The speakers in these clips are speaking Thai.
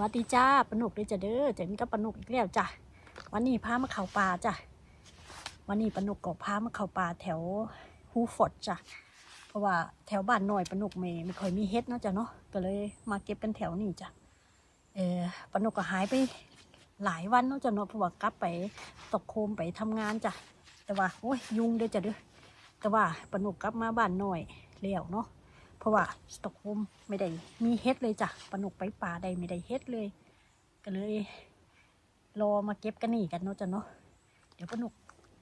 วัสดีจ้าปนุกด้วยจ้ะเด้อเจะมีกับปนุกอีกแล้วจ้ะวันนี้พามาเข่าป่าจ้ะวันนี้ปนุกก็พามาเข่าป่าแถวฮูฟอร์ดจ้ะเพราะว่าแถวบ้านหน่อยปนุกไม่ไม่ค่อยมีเฮ็ดเนาะจ้ะเนาะก็เลยมาเก็บกันแถวนี้จ้ะเออปนุกก็หายไปหลายวันเนาะจ้ะเนาะเพราะว่ากลับไปตกโคมไปทำงานจ้ะแต่ว่าโอ้ยยุงเด้อจ้ะเด้อแต่ว่าปนุกกลับมาบ้านหน่อยแล้วเนาะ เพราะว่าสตอกโฮมไม่ได้มีเฮ็ดเลยจ้ะปนุกไปป่าใดไม่ได้เฮ็ดเลย ก็เลย รอมาเก็บกันนี่กันเนาะจ้ะเนาะเดี๋ยวปนุก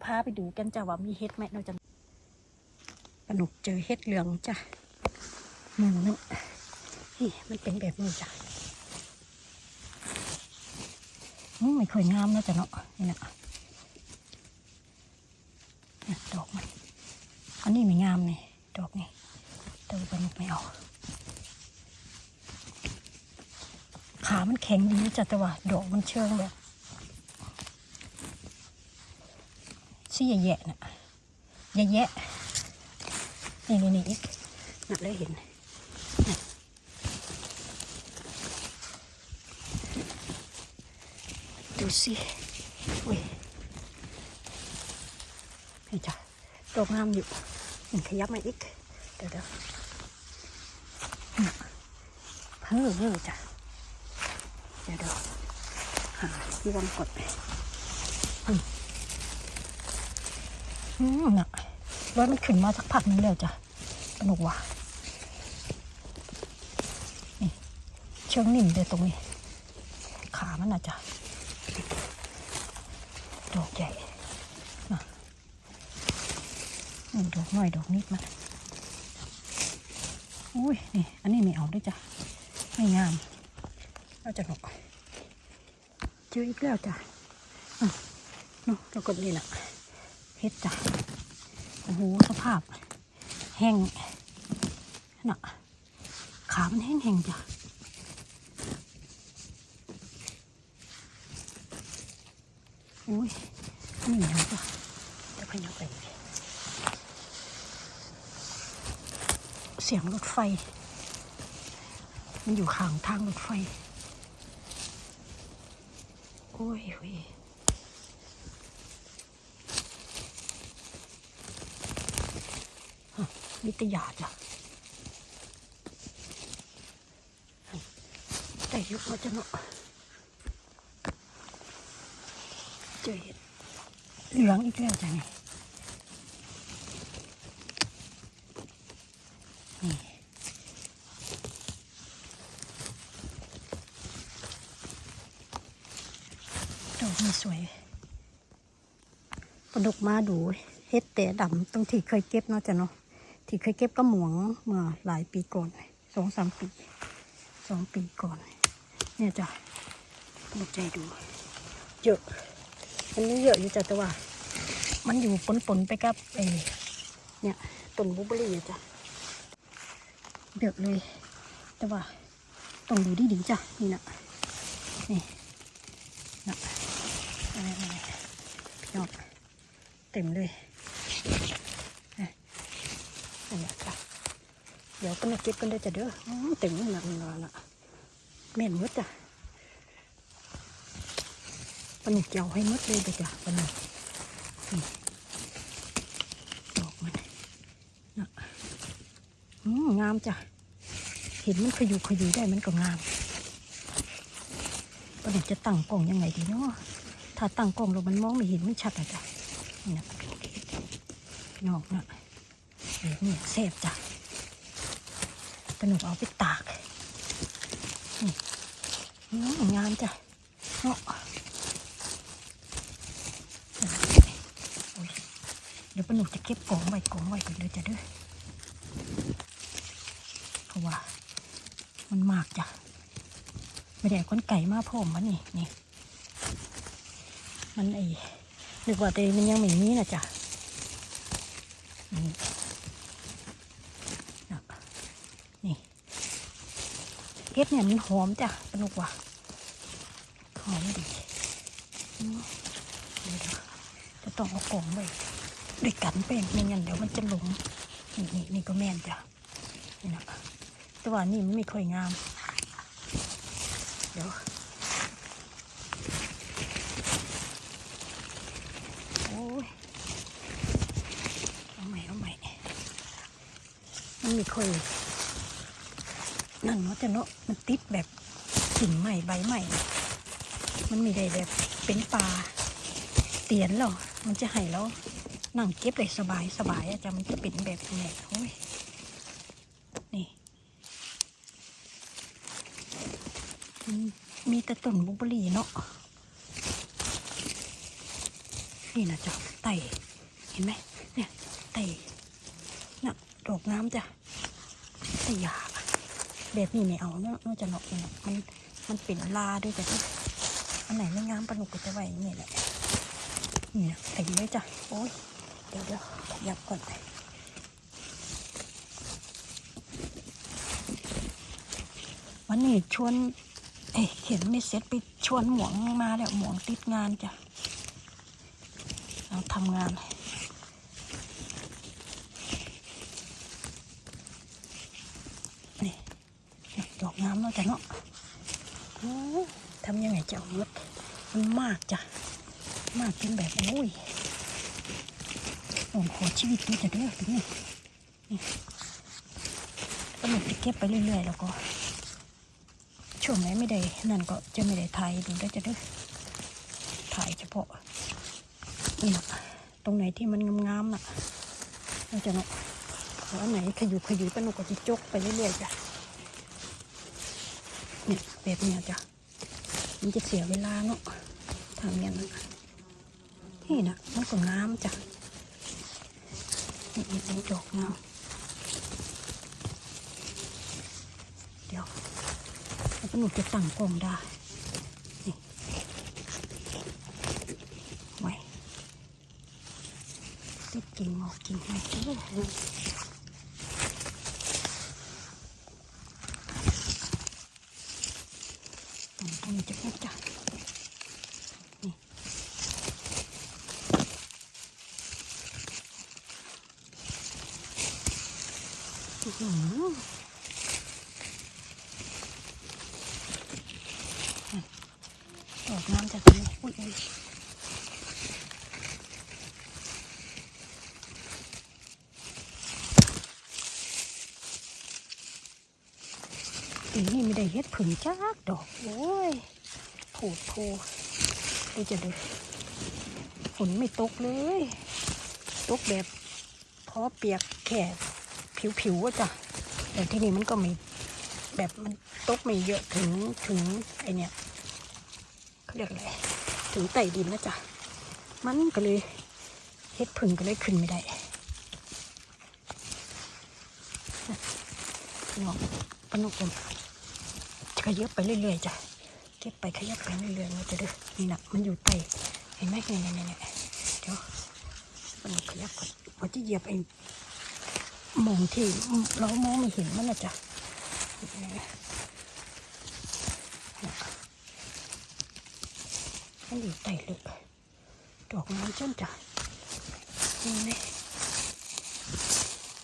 พาไปดูกันจ้ะว่ามีเฮ็ดไหมเนาะจ้ะปนุกเจอเฮ็ดเหลืองจ้ะมือนึงนี่มันเป็นแบบนี้จ้ะไม่เคยงามเนาะจ้ะเนาะนี่นะดอกมันอันนี้ไม่งามนี่ดอกนี่ แต่ว่าปลาหนุกไม่เอา ขามันแข็งดีจัดแต่ว่าดอกมันเชิงแบบซี่แย่ๆน่ะแย่ๆนี่นี่นี่อีกนักเลยเห็นดูสิอุ้ยนี่จ้ะดอกงามอยู่ขยับมาอีกเดี๋ยวเดี๋ยว เพิ่มเพิ่มจ้ะเดี๋ยวเดี๋ยวหาที่วางกดอืมอืมน่ะร้อยมันขึ้นมาสักพักนึงแล้วจ้ะสนุกว่ะนี่เชิงนิ่มเลยตรงนี้ ขามันน่ะจ้ะดอกใหญ่น่ะดอกน้อยดอกนิดมาอุ้ยนี่ อันนี้ไม่เอาด้วยจ้ะ ไม่งามเราจะหนกเจออีกแล้วจ้ะอะเนาะแล้วก็นี่แหละเฮ็ดจ้ะโอ้โหสภาพ แห้งน่ะขามันแห้งแห้งๆจ้ะอุ้ยนี่นะจ้ะจะพยายไปเสียงรถไฟ มันอยู่ข้างทางรถไฟ โอ้ยโอ้ยมิตรยาจ้ะแต่ยุคเขาจะเนาะเจอเห็ดเหลืองอีกแล้วจ้ะนี่นี่ดอกนี่สวยปลา ดุกมาดูเฮ็ดแต่ดำตรงที่เคยเก็บเนาะจ้ะเนาะที่เคยเก็บก็หมวงเมื่อหลายปีก่อนสองสามปีสองปีก่อน เนี่ยจ้ะปลดใจดู เยอะอันนี้เยอะอยู่จ้ะแต่ว่า มันอยู่ปนๆไปกับเออเนี่ยต้นบลูเบอร์รี่อะจ้ะเยอะเลย แต่ว่าต้องดูดีๆจ้ะนี่นะนี่นะอะไร เต็มเลยนี่นี่นจ้ะเดี๋ยวก็มาเก็บกันได้จ้ะเด้อเต็มเลยนะมันละละแม่นมดจ้ะปนุกเจียวให้มดเลยเด้อจ้ะปนุกดอกมันนะงามจ้ะเห็นมันขยุขยุได้มันก็งามปนุกจะตั้งกล้องยังไงดีเนาะถ้าตั้งกล้องแล้วมันมองไม่เห็นไม่ชัดอะจ้ะ นี่นะนอกนะเออเนี่ยแซ่บจ้ะปนุกเอาไปตากนี่อืมงามจ้ะเนาะเดี๋ยวปนุจะเก็บกองไว้กองไว้ก่อนเลยจ้ะเด้อเพราะว่า มันมากจ้ะไม่ได้เอาก้นไก่มาพ่อมมันนี่นี่ มันไอ นึกว่าแต่มันยังไม่มีนะจ้ะนี่นะนี่เฮ็ดเนี่ยมันหอมจ้ะปานุกว่าหอมดีเดี๋ยวจะต้องเอากล่องไว้ด้วยกันแป้งไม่งั้นเดี๋ยวมันจะหลงนี่นี่นี่ก็แม่นจ้ะนี่นะแต่ว่านี่มันไม่ค่อยงาม เดี๋ยว โอ้ย เอาใหม่ เอาใหม่ มันไม่ค่อยนั่นเนาะแต่เนาะมันติดแบบกิ่งใหม่ใบใหม่ มันไม่ได้แบบเป็นปลาเตียนหรอกมันจะให้แล้วนั่งเก็บเลยสบายสบายอะจ้ะมันจะเป็นแบบนี้โอ้ยนี่มันมีแต่ต้นบุบลี่เนาะนี่นะจ๊ะไต่เห็นไหมเนี่ยไต่น่ะดอกน้ำจ้ะ ยาแบบนี้ไม่เอาเนาะนอกจากเนาะเนี่ยมันมันเป็นลาด้วยจ้ะอันไหนไม่งามปลาหนุกก็จะไว้นี่แหละนี่นะเต็มเลยจ้ะโอ้ยเดี๋ยวเดี๋ยวยับก่อนวันนี้ชวนเอ้ยเห็นไม่เสร็จไปชวนหมวงมาแล้วหมวงติดงานจ้ะเราทำงาน ดอกน้ำเนาะจ้ะเนาะทำยังไงจะเอาหมดมันมากจ้ะ มากจนแบบโอ้ยโอ้โหชีวิตนี่จะเด้อถึงนี่นี่ก็หนุจะเก็บไปเรื่อยๆแล้วก็ ช่วงไหนไม่ได้ นั่นก็จะไม่ได้ถ่ายดูได้จะเด้อถ่ายเฉพาะนี่ตรงไหนที่มันงามๆน่ะเราจะเนาะแล้วอันไหนขยุขยุปนุกก็จะจกไปเรื่อยๆจ้ะ เนี่ยแบบเนี้ยจ้ะมันจะเสียเวลาเนาะทำอย่างนั้นน่ะนี่นะมันก็งามจ้ะนี่อีกเป็นดอกงามเดี๋ยวแล้วปนุกจะตั้งกล้องได้ไว้ติดกิ่งหมอกกิ่งไม้ด้อตรงตรงนี้จะพูดจ้ะนี่อื้อหือดอกน้ำจากตรงนี้อุ้ยอุ้ย ปีนี้ไม่ได้เฮ็ดผึ่งจักดอกโอ้ยโผดโพดูจะดูฝนไม่ตกเลย ตกแบบพอเปียกแค่ผิวๆอะจ้ะแต่ที่นี่มันก็ไม่แบบมันตกไม่เยอะถึงถึงไอเนี่ยเขาเรียกอะไรถึงไต่ดินนะจ๊ะมันก็เลยเฮ็ดผึ่งก็เลยขึ้นไม่ได้เนาะปนุกผม ขยับไปเรื่อยๆจ้ะเก็บไปขยับไปเรื่อยๆมันจะเด้อนี่นะมันอยู่ใต้เห็นไหมเนี่ยเนี่ยเนี่ยเดี๋ยวปนุกขยับก่อนว่าจะเหยียบไอ้มองที่เรามองไม่เห็นมันนะจ๊ะมันอยู่ใต้ลึกดอกไม้จ้นจ้ะนี่ไหม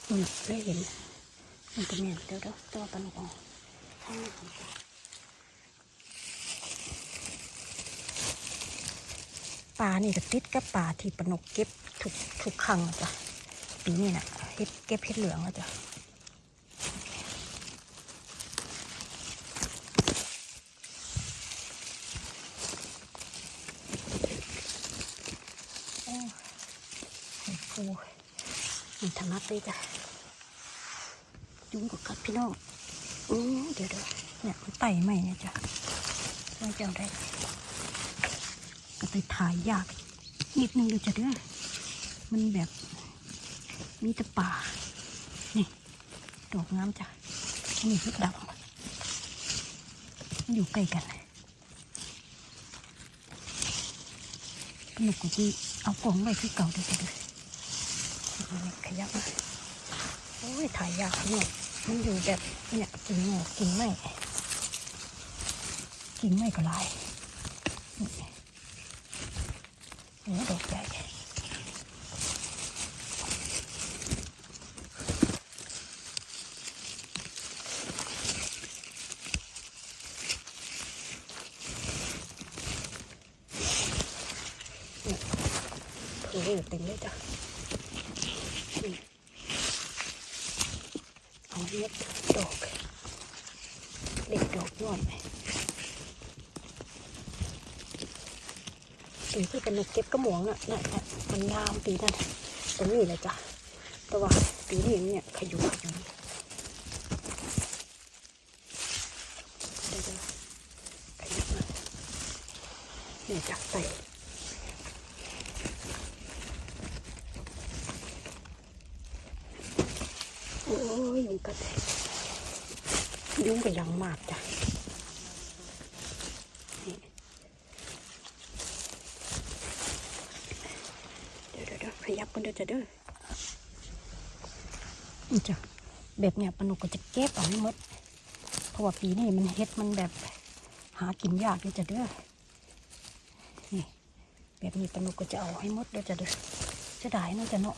มันได้เห็นมันจะเมียนเดี๋ยวเดี๋ยวตัวปลาหนุกออก ปลานี่ก็ติดกับปลาที่ปลาหนุกเก็บทุกทุกครั้งจ้ะปีนี้น่ะเฮ็ดเก็บเฮ็ดเหลืองอะจ้ะโอ้ยโอ้ยมันถนัดเลยจ้ะยุ่งกับกัดพี่น้องอืมเดี๋ยวเดี๋ยวเนี่ยมันไต่ใหม่เนี่ยจ้ะไม่เจ้าได้ ก็ไปถ่ายยาก นิดนึงเดี๋ยวจะเด้อมันแบบมีแต่ป่า นี่ดอกงามจ้ะนี่ฮึดดำอยู่ใกล้กันหนูก็จีเอากล่องไว้ที่เก่าเดี๋ยวจะเด้อขยับมาโอ้ยถ่ายยากเนี่ยมันอยู่แบบเนี่ยกิ่งหอกกิ่งไม้กิ่งไม้ก็ลาย 이렇게 하게. 이게 땡기다. ปีที่เป็นเก็บกระหมวงอะน่ะน่ะมันงามปีนั้นตรงนี้เลยจ้ะแต่ว่าปีนี้เนี่ยขยุกขยุนเดี๋ยวๆขยุกเนี่ยจับใส่โอ้ยยุงกัดยุงก็ยังมากจ้ะนี่เดี๋ยวเดี๋ยวเดี๋ยวขยับกันเด้อ จ้ะเด้อนี่จ้ะแบบเนี้ยปนุกก็จะเก็บเอาให้หมด เพราะว่าปีนี้มันเฮ็ดมันแบบหากินยากเลยจ้ะเด้อนี่แบบนี้ปนุกก็จะเอาให้หมดเด้อจ้ะเด้อจะได้น่าจะเนาะ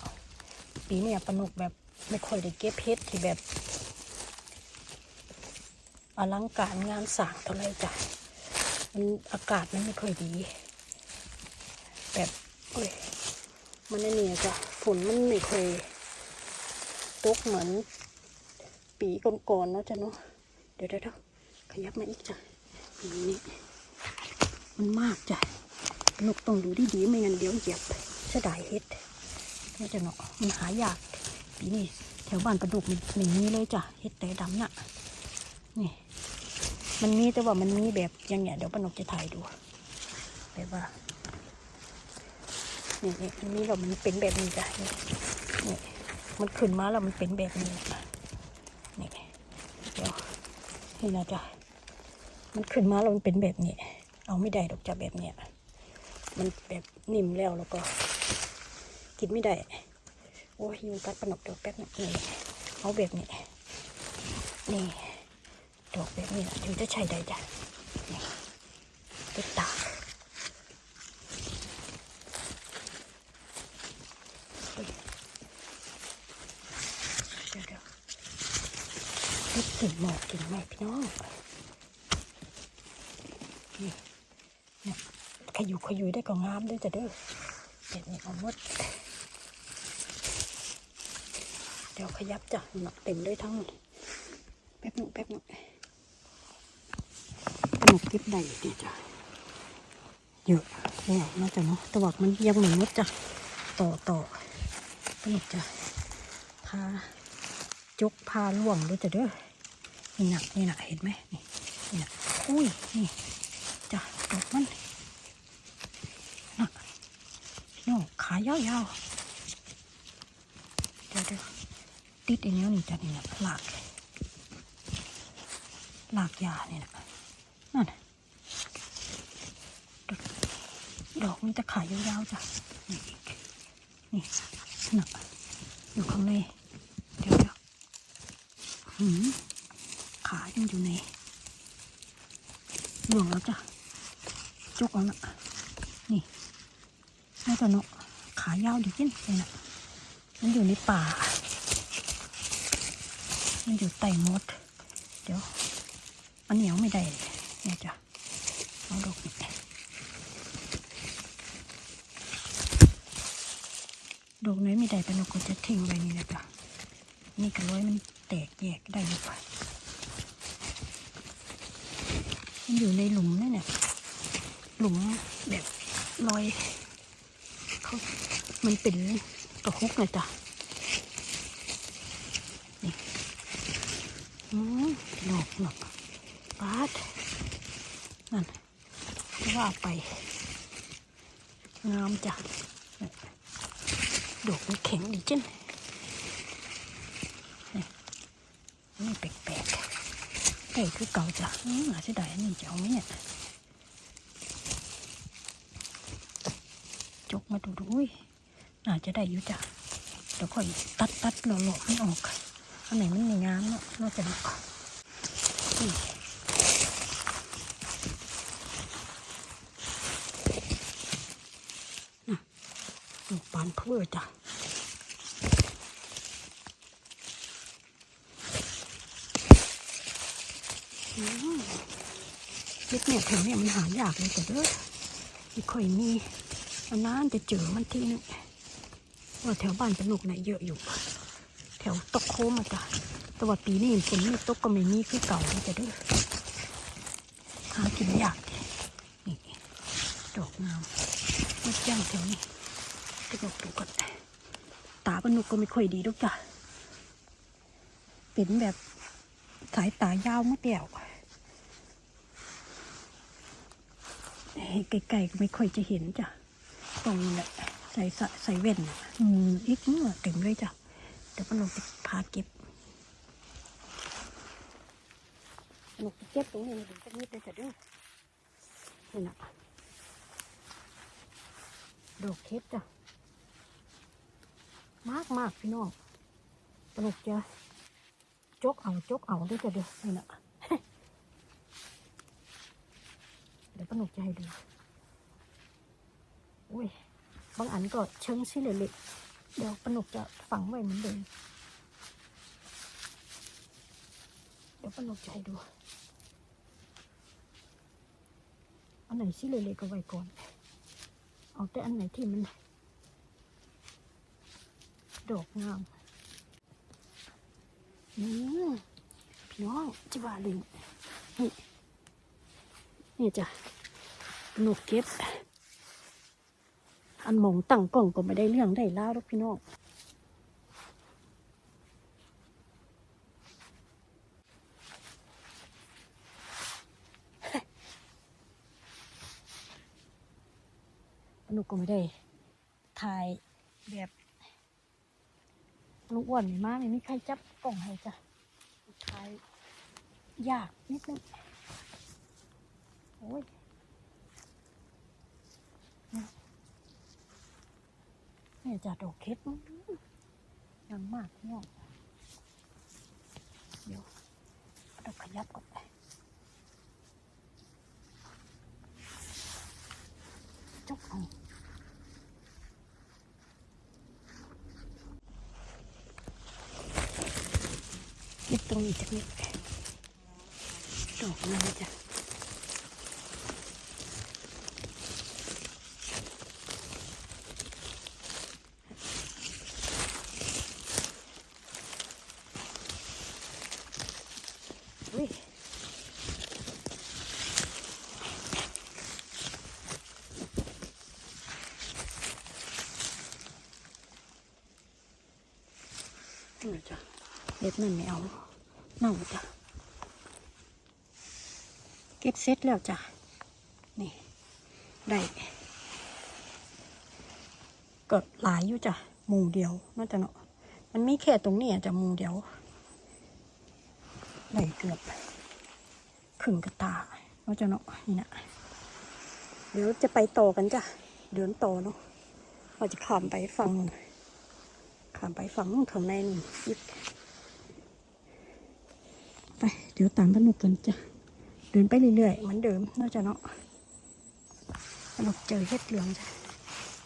ปีเนี้ยปนุกแบบไม่ค่อยได้เก็บเพชรที่แบบอลังการงานสร้างเท่าไหรจ้ะมันอากาศมันไม่ค่อยดี แบบเอ้ยมันนี่เนี่ยจ้ะ ฝนมันไม่เคยตกเหมือน ปีก่อนๆเนาะจ้ะเนาะเดี๋ยวเดี๋ยวเดี๋ยวขยับมาอีกจ้ะนี่มันมากจ้ะนกต้องดูดีๆไม่งั้นเดี๋ยวเหยียบจะได้เฮ็ดนี่จ้ะเนาะมันหายากปีนี้แถวบ้านประดุกมันไม่มีเลยจ้ะเฮ็ดแต่ดำน่ะนี่มันมีแต่ว่ามันมีแบบอย่างเงี้ยเดี๋ยวปานกจะถ่ายดูแบบว่า นี่นี่มันมีแล้วมันเป็นแบบนี้จ้ะนี่มันขึ้นมาแล้วมันเป็นแบบนี้นี่เดี๋ยวนี่นะจ้ะมันขึ้นมาแล้วมันเป็นแบบนี้ เอาไม่ได้ดอกจ้ะแบบเนี้ยมันแบบนิ่มแล้วแล้วก็ กินไม่ได้ โอ้ยยุงกัดปนกดอกแป๊บนึงนี่เอาแบบนี้ นี่ดอกแบบนี้นะถึงจะใช้ได้จ้ะนี่ไปตากเฮ้ยเดี๋ยวเดี๋ยว เฮ็ดกิ่งหมอกกิ่งใหม่พี่น้องนี่เนี่ยขยุกขยุยได้ก็งามด้วยจ้ะเด้อเด็ดนี่เอาหมด เดี๋ยวขยับจ้ะหนักเต็มเลยทั้งแป๊บหนึงแป๊บหนึงขนมเก็บได้ดีจ้ะเยอะแล้วน่าจะเนาะแต่ว่ามันยังไม่หมดจ้ะต่อต่อขนมจ้ะพาจุกพาล่วงด้วยจ้ะเด้อ นี่หนักนี่หนักเห็นไหมนี่นี่หนักอุ้ยนี่จ้ะดอกมันหนักน้องขายาวๆเดี๋ยวเดี๋ยวติดอันนี้นี่จ้ะนี่นะหลากหลากยาเนี่ยนะนั่นดอกดอกมันจะขายยาวๆจ้ะนี่อีกนี่น่ะอยู่ข้างในเดี๋ยวเดี๋ยวหืมังอยู่ในหลวงแล้วจ้ะ จุกเอาน่ะนี่น่าจะเนาะขายาวอยู่ที่ไหนน่ะมันอยู่ในป่า มันอยู่ใต้มด เดี๋ยวอันเหนียวไม่ได้เนี่ยจ้ะเอาดอกนี่ดอกไหนไม่ได้แต่เราก็จะทิ้งไว้นี่แหละจ้ะนี่ก็ร้อยมันแตกแยกได้หรือเปล่า มันอยู่ในหลุมนี่เนี่ย หลุมแบบรอยเขามันเป็นกระฮกเลยจ้ะอืมหลอกหลอกปาดนั่นว่าไป งามจ้ะดอกมันแข็งดีจังนี่นี่แป ไก่คือเก่าจ้ะอืมาจจะได้อันนี้จะเอาไหมเนี่ยจกมาดูดูอุ้ยน่าจะได้อยู่จ้ะเดี๋ยวค่อยตัดตัดหล่อๆให้ออกอันไหนมันไม่งามเนาะเราจะดูก่อนน่ะดอกบานเพื่อจ้ะอืม เล็กเนี่ยถึงเนี่ยมันหายากเลยแต่เด้อไม่ค่อยมีนนั้นจะเจอมันทีนึงว่าแถวบ้านปนุกไหนเยอะอยู่ แถวตกโคมอะจ้ะแต่ว่าปีนี้ฝนไม่ตกก็ไม่มีคือเก่าเลยจ้ะเด้วยหากินยากนี่ดอกงามไม่ย่างแถวนี้กระดกดูก่อนตาปนุกก็ไม่ค่อยดีดอกจ้ะเป็นแบบสายตายาวมากแล้ว ไกลๆก็ไม่ค่อยจะเห็นจ้ะตรงนี้แหละใส่สะใส่เว่นอืมอีกเมื่อเต็มเลยจ้ะเดี๋ยวปนุกจะพาเก็บปนุกจะเก็บตรงนี้นะสักนิดเดียวจะดูนี่นะดอกเห็ดจ้ะมากมากพี่น้องปนุกจะจกเอาจกเอาด้วยจะดูนี่นะ เดี๋ยว ปนุกให้ดูอุ้ยบางอันก็เชิงสิเล็กๆเดี๋ยวปนุกจะฝังไว้เหมือนเดิมเดี๋ยวปนุกจะให้ดูอันไหนสิเล็กๆก็ไว้ก่อน เอาแต่อันไหนที่มันดอกงามอืมพี่น้องจิวาลิงนี่นี่จ้ะ นุกเก็บอันมองตั้งกล่องก็ไม่ได้เรื่องได้ล่าหรอกพี่น้องลูกก็ไม่ได้ถ่ายแบบลูกอ้วนนี่มากไม่มีใครจับกล่องให้จ้ะถ่ายยากนิดนึงโอ้ย นี่จะดอกเค็ดยังมากเนี่ยเดี๋ยวเราขยับก่อนไปจุกเอาเก็บตรงนี้จะนิดดอกนั้นจะ อุ้ยนี่จ้ะเด็ด นั่นไม่เอาเน่าจ้ะเก็บเสร็จแล้วจ้ะ นี่ ได้ก็หลายอยู่จ้ะหมูเดียวน่าจะเนาะมันมีแค่ตรงนี้อะจ้ะหมูเดียวได้เกือบขึงกระตาว่าจะเนาะนี่นะเดี๋ยวจะไปต่อกันจ้ะ เดินต่อเนาะเราจะข้ามไปฝั่งข้ามไปฝั่งข้างในนู่ ดี๋ยวตามพนุกกันจ้ะเดินไปเรื่อยๆเหมือนเดิมน่าจะเนาะพนุกเจอเห็ดเหลืองจ้ะ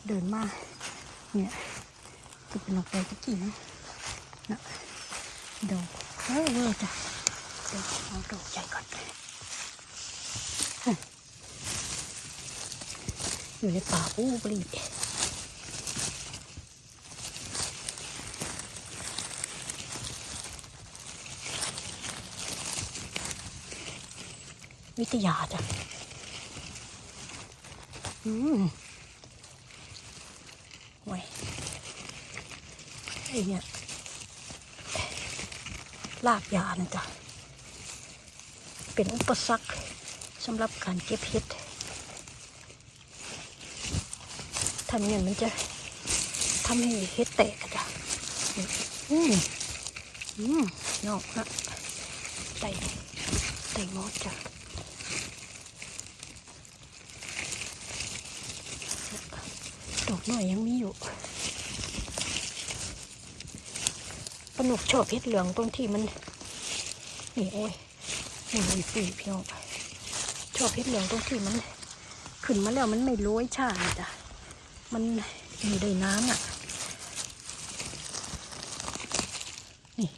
เดินมาเนี่ยจะเป็นออกไปตะกี้นะนะดอกเออเวอร์จ้ะเดี๋ยวเอาดอกใหญ่ก่อนอยู่ในป่าอู้บรี วิทยาจ้ะอืมไว้ยไอ้เนี่ยลากยานะจ๊ะเป็นอุปสรรคสำหรับการเก็บเห็ดทำอย่างนั้นมันจะทำให้เห็ดแตกจ้ะอืมอืมนอกนะไต่ไต่งอดจ้ะดอก หน่อยยังมีอยู่ปนุกชอบเห็ดเหลืองตรงที่มันนี่โอ้ยนี่มีปีพี่น้องชอบเพชรเหลืองตรงที่มัน ขึ้นมาแล้วมันไม่โรยชาจ้ะมันอยู่ในน้ำอะนี่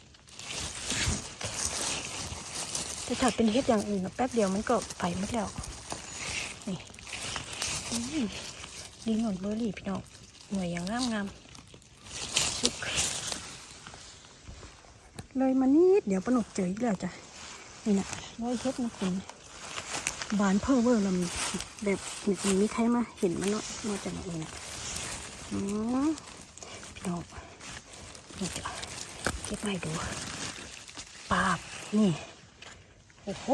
แต่ถ้าเป็นเฮ็ดอย่างอื่นอะแป๊บเดียวมันก็ไปหมดแล้วนี่อืม ดีหมดเบอร์รี่พี่น้องหน่วยอย่างงามงามชุกเลยมานิดเดี๋ยวปนกเจออีกแล้วจ้ะนี่นะร้อยเฮ็ดนะคุณบานเพิ่มเวอร์ลำแบบนี่มีใครมาเห็นมันเนาะนอกจากนี้นะอืมพี่น้องนี่จ้ะเก็บมาให้ดูปาบนี่โอ้โห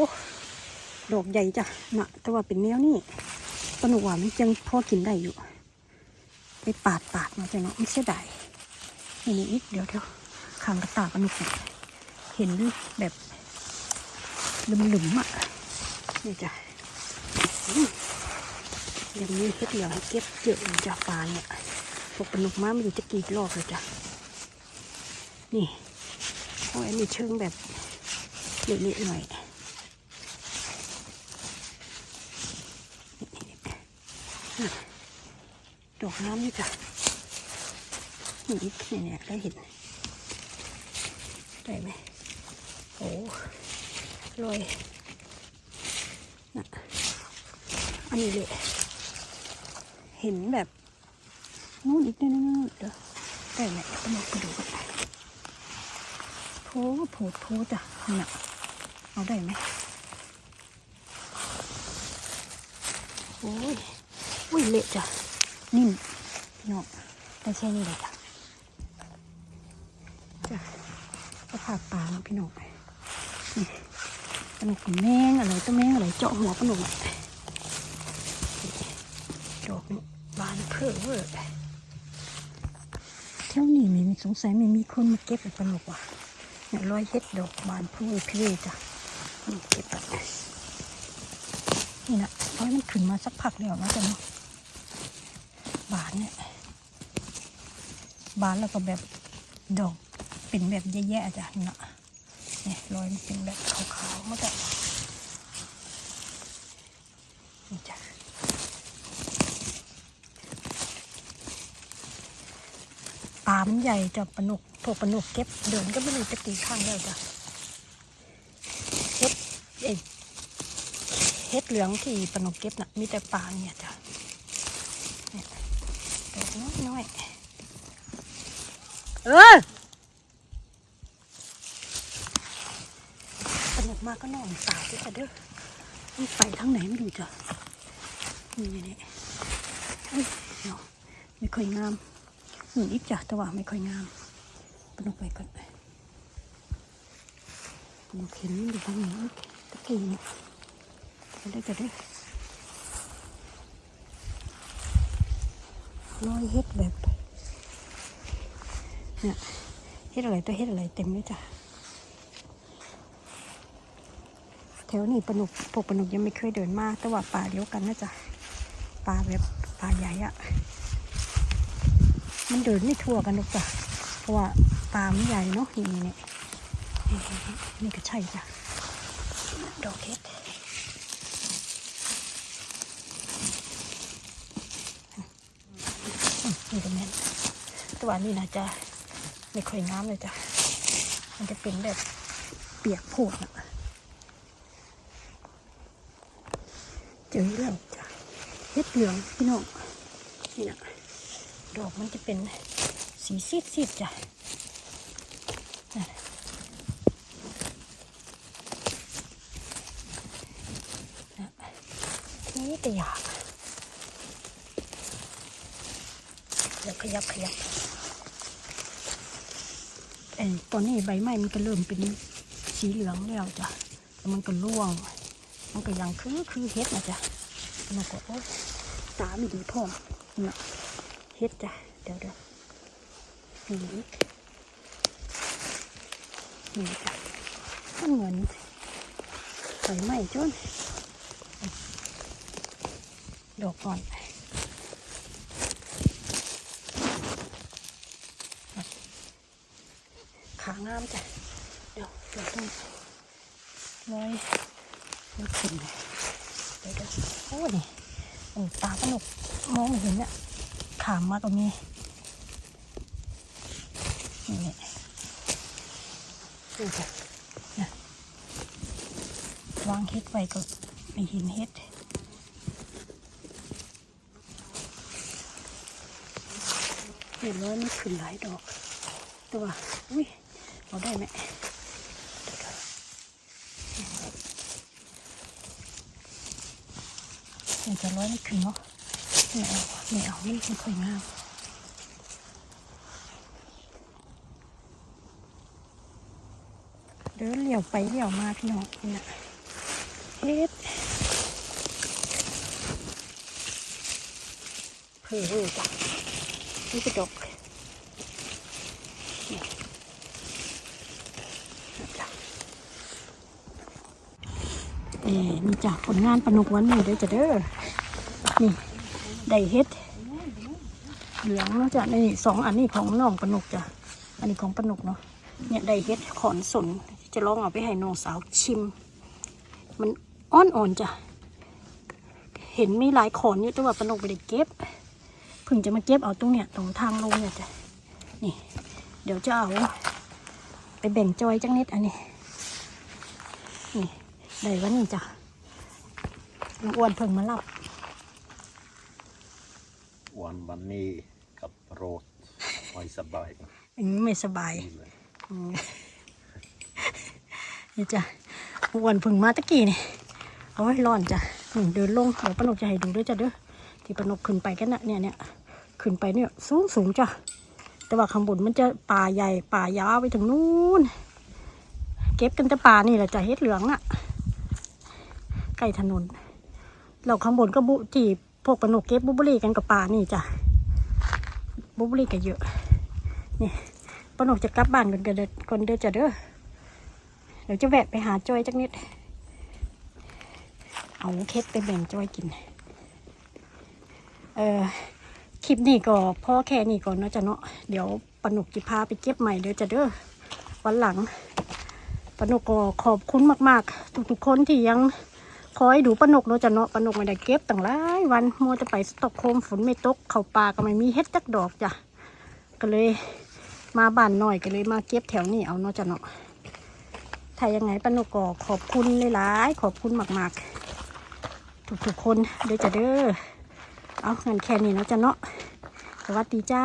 ดอกใหญ่จ้ะนะแต่ว่าเป็นแนวนี่ ปนกว่ามันยังพอกินได้อยู่ ไปปาดปาดมาจ้ะเนาะไม่เสียดายนี่นี่อีกเดี๋ยวเดี๋ยวขางกระตาปนกเนี่ยเห็นแบบหลุมๆอะนี่จ้ะอืมยังมีเฮ็ดเหลืองให้เก็บเยอะอยู่จ้ะปลาเนี่ยพวกปนุกมาไม่รู้จะกี่รอบเลยจ้ะนี่โอ้ยมีเชิงแบบเละๆหน่อยนี่ๆ ดอกน้ำนี่จ้ะนี่นี่เนี่ยได้เห็นได้ไหมโอ้รวยนะอันนี้เลยเห็นแบบนู่นอีกนู่นนู่นเดี๋ยวได้ไหมต้องมาดูกันโพโพโพจ้ะนี่ะเอาได้ไหมโอ้ย อุ้ยเละจ้ะนิ่มพี่น้องได้แค่นี้เลยจ้ะจ้ะก็ผ่าปลาเนาะพี่น้องนี่ปลาหนุกกับแมงอะไรตัวแมงอะไรเจาะหัวปลาหนุกอะดอกนี่บานเพื่อเวอร์เท่านี้มีสงสัยไม่มีคนมาเก็บไอ้ปลาหนุกว่ะเนี่ยร้อยเฮ็ดดอกบานพุ่งพี่จ้ะนี่เก็บไปนี่นะร้อยมันขึ้นมาสักพักแล้วนะจ๊ะเนาะ บานเนี่ยบานแล้วก็แบบดอกเป็นแบบแย่ๆจ้ะนี่นะเนี่ยรอยมันเป็นแบบขาวๆมาแต่นี่จ้ะปามันใหญ่จะปลาหนุกพวกปลาหนุกเก็บเดินก็ไม่รู้จะกี่ข้างแล้วจ้ะเฮ็ดเอยเฮ็ดเหลืองที่ปลาหนุกเก็บน่ะมีแต่ปลาเนี่ยจ้ะ น้อยเออสนุกมากก็นอนตายด้วยจ้ะเด้อมันไปทางไหนไม่รู้จ้ะนี่นี่นี่อุ้ยเนาะไม่ค่อยงามหนุนอีกจ้ะแต่ว่าไม่ค่อยงามปนกไปก่อนปนกเห็นอยู่ทางไหนตะกี้เนี่ยไปได้จะเด้ อร้อยเฮ็ดแบบเนี่ยเฮ็ดอะไรตัวเฮ็ดอะไรเต็มเลยจ้ะแถวนี้ปลาหนุกพวกปลาหนุกยังไม่เคยเดินมาก แต่ว่าป่าเดียวกันนะจ๊ะป่าแบบป่าใหญ่อะมันเดินไม่ทั่วกันหรอกจ้ะเพราะว่าป่ามันใหญ่เนาะนี่นี่นี่นี่นี่ก็ใช่จ้ะดอกเฮ็ด อืม นี่ก็แม่นตัวนี้นะจะไม่ค่อยงามเลยจ้ะ มันจะเป็นแบบเปียกโพดนะเจอแล้วจ้ะเฮ็ดเหลืองพี่น้องนี่นะดอกมันจะเป็นสีซีดซีดๆจ้ะนั่นนะนี่แต่อยาก เดี๋ยว ขยับขยับไอ้ตอนนี้ใบไม้มันก็เริ่มเป็นสีเหลืองแล้วจ้ะแล้วมันก็ร่วง มันก็ยังคือคือเฮ็ดนะจ๊ะมันก็โอ้ตาไม่ดีพร้อมเนี่ยเฮ็ดจ้ะเดี๋ยวเดี๋ยวนี่นี่จ้ะมันเหมือนใบไม้จ้นดอกก่อน ขา งามจ้ะ เดี๋ยวเดี๋ยวต้องร้อยร้อยขึ้นเลยเดี๋ยวเดี๋ยวโอ้นี่โอ้ตาสนุกมองไม่เห็นอะขามมากกว่านี้นี่ดูจ้ะนะวางเฮ็ดไว้ก็ไม่เห็นเฮ็ดเห็นร้อยมันขึ้นหลายดอก ตัวอุ้ย เอาได้ไหมเดี๋ยวจะร้อยไม่ขึ้นเนาะไม่เอาไม่เอาไม่ค่อยงามเดินเหลี่ยวไปเหลี่ยวมาพี่น้องนี่นะเฮ็ดเพื่อเพื่อจ้ะนี่กระดกนี่จ้ะ เอ่นี่จ้ะผลงานปนุกวันนี้เด้อจ้ะเด้อนี่ได้เฮ็ดเหลืองเนาะจ้ะนี่สองอันนี้ของน้องปนุกจ้ะอันนี้ของปนุกเนาะเนี่ยได้เฮ็ดขอนสนจะลองเอาไปให้น้องสาวชิม มันอ่อนอ่อนๆจ้ะเห็นมีหลายขอนอยู่แต่ว่าปนุกไปได้เก็บเพิ่งจะมาเก็บเอาตรงเนี่ยตรงทางลงเนี่ยจ้ะนี่ เดี๋ยวจะเอาไปแบ่งจอยจังนิดอันนี้นี่ ได้วันนี้จ้ะลุงอ้วนเพิ่งมาเล่าวันวันนี้กับโรดไม่สบายอืมไม่สบายดีเลยอืมนี่จ้ะลุงอ้วนเพิ่งมาตะกี้นี่เอาไว้ร้อนจ้ะนี่เดินลงเดี๋ยวปานกจะให้ดูด้วยจ้ะเด้อที่ปานกขึ้นไปกันนะเนี่ยเนี่ยขึ้นไปเนี่ยสูงสูงจ้ะแต่ว่าข้างบนมันจะป่าใหญ่ป่ายาวไปถึงนู้น เก็บกันแต่ป่านี่แหละจ้ะเฮ็ดเหลืองน่ะใก ล้ถนนเราข้างบนก็บุจีบพวกปนกเก็บบุบรี่กันกับป่านี่จ้ะบุบรี่ก็เยอะนี่ปนกจะกลับบ้านกันกันเด้อก่อนเด้อจะเด้อเดี๋ยวจะแวะไปหาจอยจักนิด เอาเคสไปแบ่งจอยกิน เออคลิปนี้ก็พ่อแค่นี้ก่อนเนาะจ้ะเนาะเดี๋ยวปนุกจิพาไปเก็บใหม่เด้อจ้ะเด้อวันหลังปนุกก็ขอบคุณมาก ๆ ทุกๆคนที่ยัง คอยดูปนกเนาะจะเนาะปนกไม่ได้เก็บตั้งหลายวันมัวจะไปสต็อกโฮมฝนไม่ตก เข้าป่าก็ไม่มีเฮ็ดจักดอกจ้ะก็เลยมาบ้านหน่อยก็เลยมาเก็บแถวนี้เอาเนาะจะเนาะถ้ายังไงปนกก็ขอบคุณหลายๆขอบคุณมากๆทุกๆคนเด้อจะเด้อเอาเงินแค่นี้เนาะจะเนาะสวัสดีจ้า